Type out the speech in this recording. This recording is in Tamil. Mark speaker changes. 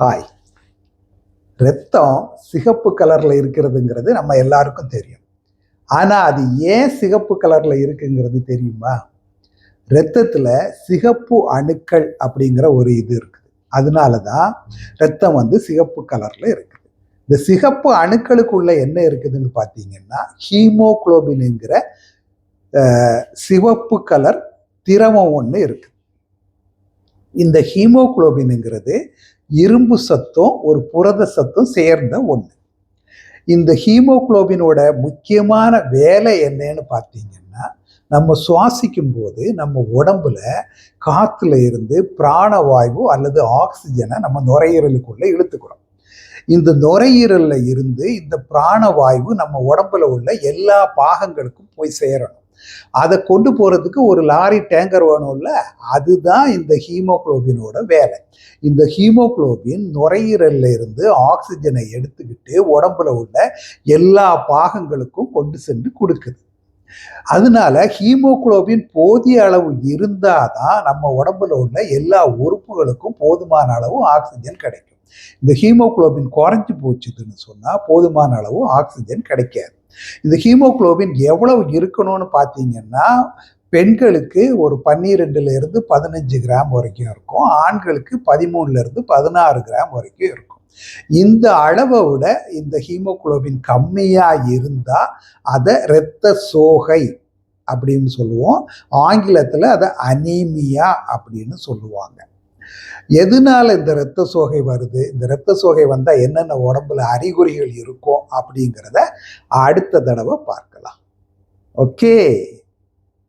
Speaker 1: ஹாய் ரத்தம் சிகப்பு கலரில் இருக்கிறதுங்கிறது நம்ம எல்லாருக்கும் தெரியும். ஆனால் அது ஏன் சிகப்பு கலரில் இருக்குங்கிறது தெரியுமா? ரத்தத்தில் சிகப்பு அணுக்கள் அப்படிங்கிற ஒரு இது இருக்குது. அதனால தான் ரத்தம் வந்து சிகப்பு கலரில் இருக்குது. இந்த சிகப்பு அணுக்களுக்குள்ள என்ன இருக்குதுன்னு பார்த்தீங்கன்னா ஹீமோகுளோபினுங்கிற சிவப்பு கலர் திரவம் ஒன்று இருக்குது. இந்த ஹீமோகுளோபினுங்கிறது இரும்பு சத்தும் ஒரு புரத சத்தும் சேர்ந்த ஒன்று இந்த ஹீமோகுளோபினோட முக்கியமான வேலை என்னன்னு பார்த்தீங்கன்னா நம்ம சுவாசிக்கும் போது நம்ம உடம்புல காற்றுல இருந்து பிராணவாயு அல்லது ஆக்சிஜனை நம்ம நுரையீரலுக்குள்ளே இழுத்துக்கிறோம். இந்த நுரையீரலில் இருந்து இந்த பிராணவாயு நம்ம உடம்புல உள்ள எல்லா பாகங்களுக்கும் போய் சேரணும். அதை கொண்டு போகிறதுக்கு ஒரு லாரி டேங்கர் வேணும்ல அதுதான் இந்த ஹீமோகுளோபினோட வேலை. இந்த ஹீமோகுளோபின் நுரையீரல்ல இருந்து ஆக்சிஜனை எடுத்துக்கிட்டு உடம்புல உள்ள எல்லா பாகங்களுக்கும் கொண்டு சென்று கொடுக்குது. அதனால ஹீமோகுளோபின் போதிய அளவு இருந்தாதான் நம்ம உடம்புல உள்ள எல்லா உறுப்புகளுக்கும் போதுமான அளவு ஆக்சிஜன் கிடைக்கும். இந்த ஹீமோகுளோபின் குறைஞ்சி போச்சுதுன்னு சொன்னால் போதுமான அளவு ஆக்சிஜன் கிடைக்காது. இந்த ஹீமோகுளோபின் எவ்வளவு இருக்கணும்னு பார்த்தீங்கன்னா பெண்களுக்கு ஒரு பன்னிரெண்டுலேருந்து பதினஞ்சு கிராம் வரைக்கும் இருக்கும். ஆண்களுக்கு பதிமூணுலேருந்து பதினாறு கிராம் வரைக்கும் இருக்கும். இந்த அளவை விட இந்த ஹீமோகுளோபின் கம்மியாக இருந்தால் அதை இரத்த சோகை அப்படின்னு சொல்லுவோம். ஆங்கிலத்தில் அதை அனீமியா அப்படின்னு சொல்லுவாங்க. எதனால இந்த இரத்த சோகை வருது? இந்த இரத்த சோகை வந்தால் என்னென்ன உடம்புல அறிகுறிகள் இருக்கும் அப்படிங்கிறத அடுத்த தடவை பார்க்கலாம். ஓகே.